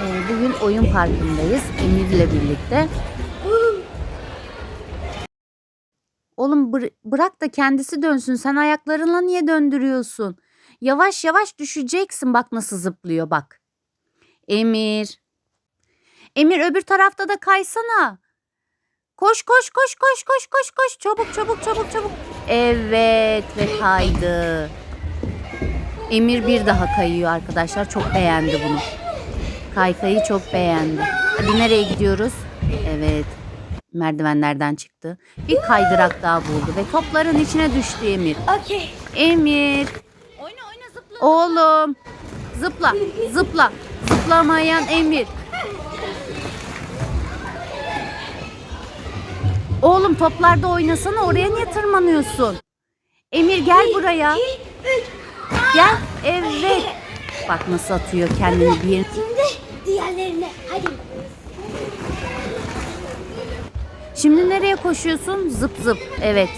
Ee, bugün oyun parkındayız Emir'le birlikte. Oğlum bır- bırak da kendisi dönsün. Sen ayaklarınla niye döndürüyorsun? Yavaş yavaş düşeceksin. Bak nasıl zıplıyor bak. Emir. Emir öbür tarafta da kaysana. Koş koş koş koş koş koş koş. Çabuk çabuk çabuk çabuk. Evet ve kaydı. Emir bir daha kayıyor arkadaşlar. Çok beğendi bunu. Kaykayı çok beğendi. Hadi nereye gidiyoruz? Evet. Merdivenlerden çıktı. Bir kaydırak daha buldu ve topların içine düştü Emir. Okey. Emir. Oyna oyna zıpla. Oğlum. Zıpla. Zıpla. Zıplamayan Emir. Oğlum toplarda oynasana. Oraya niye tırmanıyorsun? Emir gel buraya. Gel. Evet. Bak nasıl atıyor kendini bir yerin- Şimdi diğerlerine. Hadi. Şimdi nereye koşuyorsun? Zıp zıp. Evet.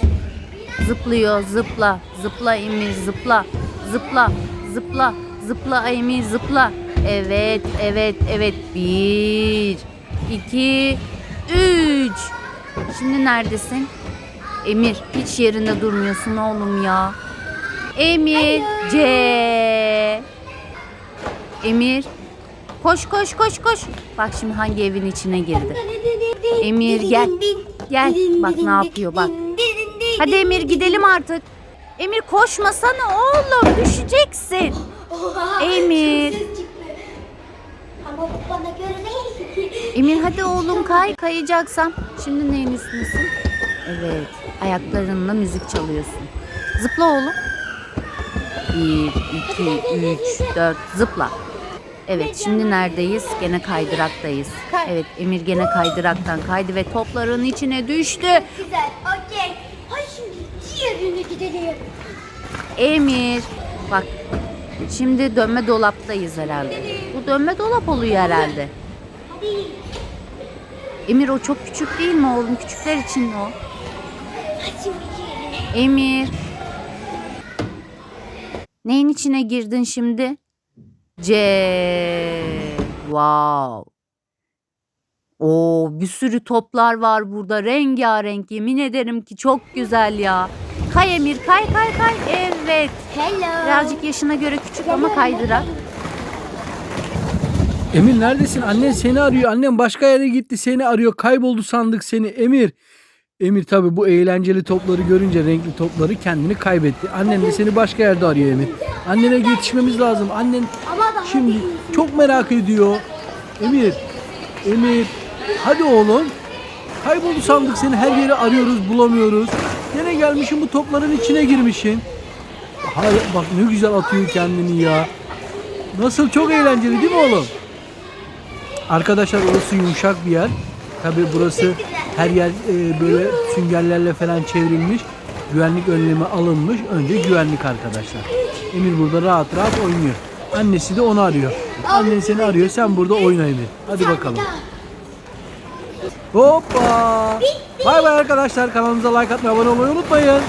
Zıplıyor. Zıpla. Zıpla Emir. Zıpla. Zıpla. Zıpla. Zıpla Emir. Zıpla. Evet. Evet. Evet. Bir. iki, Üç. Şimdi neredesin? Emir. Hiç yerinde durmuyorsun oğlum ya. Emir. C. Emir. Koş koş koş koş. Bak şimdi hangi evin içine girdi. Emir, gel. Gel. Bak ne yapıyor, bak. Hadi Emir gidelim artık. Emir koşmasana oğlum düşeceksin. Emir. Emir hadi oğlum kay kayacaksam. Şimdi neyin üstündesin? Evet ayaklarınla müzik çalıyorsun. Zıpla oğlum. Bir, iki, üç, dört zıpla. Evet şimdi neredeyiz? Gene kaydıraktayız. Evet Emir gene kaydıraktan kaydı ve topların içine düştü. Güzel. Okey. Hadi şimdi diğerine gidelim. Emir. Bak şimdi dönme dolaptayız herhalde. Bu dönme dolap oluyor herhalde. Emir o çok küçük değil mi oğlum? Küçükler için o. Emir. Neyin içine girdin şimdi? C. Wow. Oo, bir sürü toplar var burada. Rengarenk. Yemin ederim ki çok güzel ya. Kay Emir, kay kay kay. Evet. Hello. Birazcık yaşına göre küçük ama kaydırak. Emir neredesin? Annen seni arıyor. Annem başka yere gitti seni arıyor. Kayboldu sandık seni. Emir. Emir tabi bu eğlenceli topları görünce renkli topları kendini kaybetti. Annen de seni başka yerde arıyor Emir. Annene yetişmemiz lazım. Annen şimdi çok merak ediyor. Emir. Emir. Hadi oğlum. Kayboldu sandık seni. Her yeri arıyoruz bulamıyoruz. Yine gelmişsin bu topların içine girmişsin. Hayır bak ne güzel atıyor kendini ya. Nasıl çok eğlenceli değil mi oğlum? Arkadaşlar orası yumuşak bir yer. Tabi burası her yer e, böyle süngerlerle falan çevrilmiş. Güvenlik önlemi alınmış. Önce güvenlik arkadaşlar. Emir burada rahat rahat oynuyor. Annesi de onu arıyor. Annen seni arıyor. Sen burada oyna Emir. Hadi bakalım. Hoppa. Bay bay arkadaşlar. Kanalımıza like atmayı, abone olmayı unutmayın.